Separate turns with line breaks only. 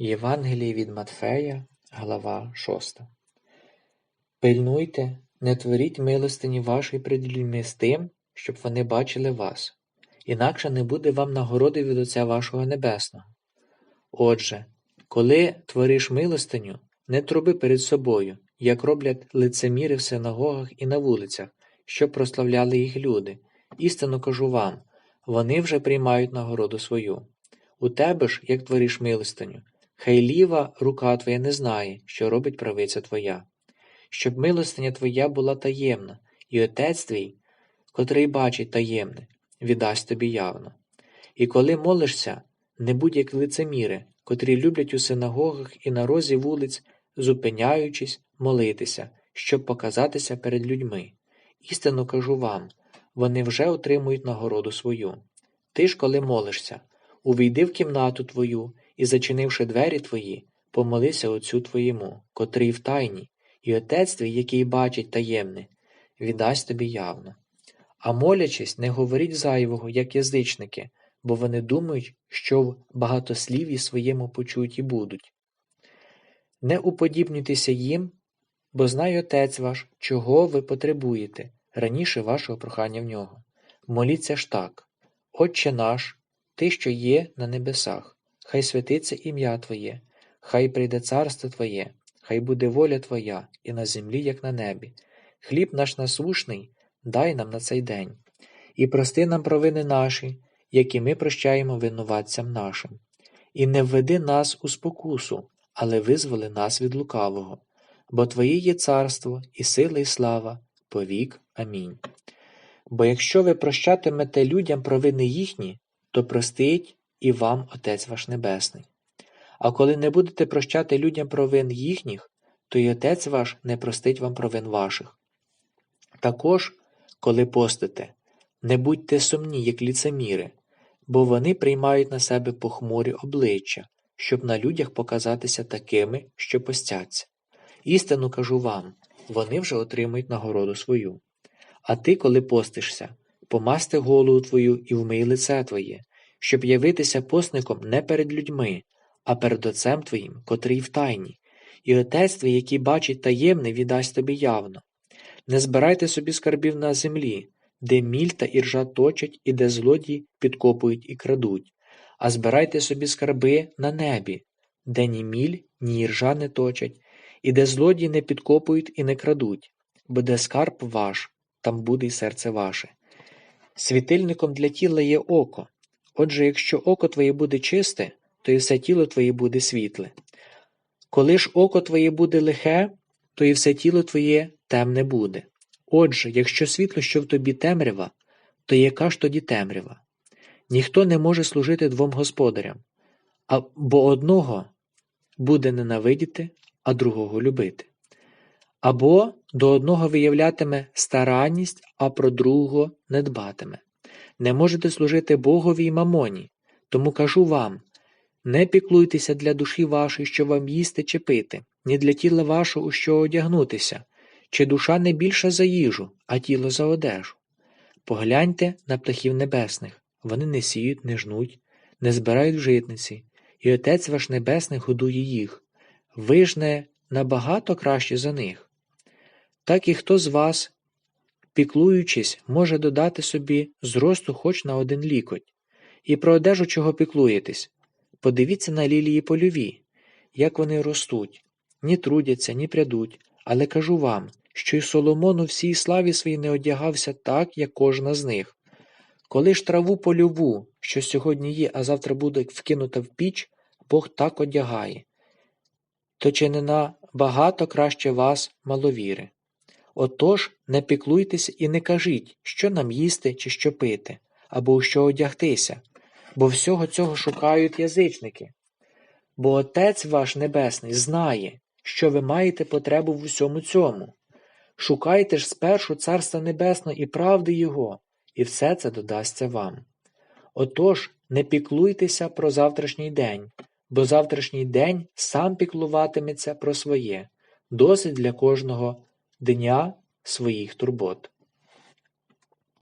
Євангеліє від Матфея, глава шоста. Пильнуйте, не творіть милостині вашої перед людьми з тим, щоб вони бачили вас, інакше не буде вам нагороди від Отця вашого Небесного. Отже, коли твориш милостиню, не труби перед собою, як роблять лицеміри в синагогах і на вулицях, щоб прославляли їх люди. Істинно кажу вам, вони вже приймають нагороду свою. У тебе ж, як твориш милостиню, хай ліва рука твоя не знає, що робить правиця твоя, щоб милостиня твоя була таємна, і отець твій, котрий бачить таємне, віддасть тобі явно. І коли молишся, не будь як лицеміри, котрі люблять у синагогах і на розі вулиць, зупиняючись, молитися, щоб показатися перед людьми. Істинно кажу вам, вони вже отримують нагороду свою. Ти ж, коли молишся, увійди в кімнату твою і, зачинивши двері твої, помолися Отцю твоєму, котрий в тайні, і Отець твій, який бачить таємне, віддасть тобі явно. А молячись, не говоріть зайвого, як язичники, бо вони думають, що в багатослів'ї своєму почуті будуть. Не уподібнюйтеся їм, бо знає Отець ваш, чого ви потребуєте раніше вашого прохання в нього. Моліться ж так, Отче наш, Ти, що є на небесах, хай святиться ім'я Твоє, хай прийде царство Твоє, хай буде воля Твоя і на землі, як на небі. Хліб наш насушний, дай нам на цей день, і прости нам провини наші, які ми прощаємо винуватцям нашим. І не введи нас у спокусу, але визволи нас від лукавого, бо Твоє є царство, і сила, і слава, повік. Амінь. Бо якщо ви прощатимете людям провини їхні, то простить і вам Отець ваш Небесний. А коли не будете прощати людям провин їхніх, то й Отець ваш не простить вам провин ваших. Також, коли постите, не будьте сумні, як ліцеміри, бо вони приймають на себе похмурі обличчя, щоб на людях показатися такими, що постяться. Істину кажу вам, вони вже отримують нагороду свою. А ти, коли постишся, помасти голову твою і вмий лице твоє, щоб явитися постником не перед людьми, а перед Отцем твоїм, котрий в тайні, і Отець твій, який бачить таємне, віддасть тобі явно. Не збирайте собі скарбів на землі, де міль та іржа точать і де злодії підкопують і крадуть, а збирайте собі скарби на небі, де ні міль, ні іржа не точать, і де злодії не підкопують і не крадуть, бо де скарб ваш, там буде й серце ваше. Світильником для тіла є око. Отже, якщо око твоє буде чисте, то і все тіло твоє буде світле. Коли ж око твоє буде лихе, то і все тіло твоє темне буде. Отже, якщо світло, що в тобі темрява, то яка ж тоді темрява? Ніхто не може служити двом господарям, а, бо одного буде ненавидіти, а другого любити. Або до одного виявлятиме старанність, а про другого не дбатиме. Не можете служити Богові й мамоні, тому кажу вам не піклуйтеся для душі вашої, що вам їсти чи пити, ні для тіла вашого, у що одягнутися, чи душа не більша за їжу, а тіло за одежу. Погляньте на птахів небесних вони не сіють, не жнуть, не збирають в житниці, і Отець ваш Небесний годує їх. Ви ж не набагато краще за них. Так і хто з вас, піклуючись, може додати собі зросту хоч на один лікоть, і про одежу чого піклуєтесь. Подивіться на лілії польові, як вони ростуть, ні трудяться, ні прядуть, але кажу вам, що й Соломон у всій славі своїй не одягався так, як кожна з них. Коли ж траву польову, що сьогодні є, а завтра буде вкинута в піч, Бог так одягає, то чи не набагато краще вас, маловіри? Отож, не піклуйтеся і не кажіть, що нам їсти чи що пити, або у що одягтися, бо всього цього шукають язичники. Бо Отець ваш Небесний знає, що ви маєте потребу в усьому цьому. Шукайте ж спершу Царства Небесного і правди Його, і все це додасться вам. Отож, не піклуйтеся про завтрашній день, бо завтрашній день сам піклуватиметься про своє, досить для кожного дня своїх турбот.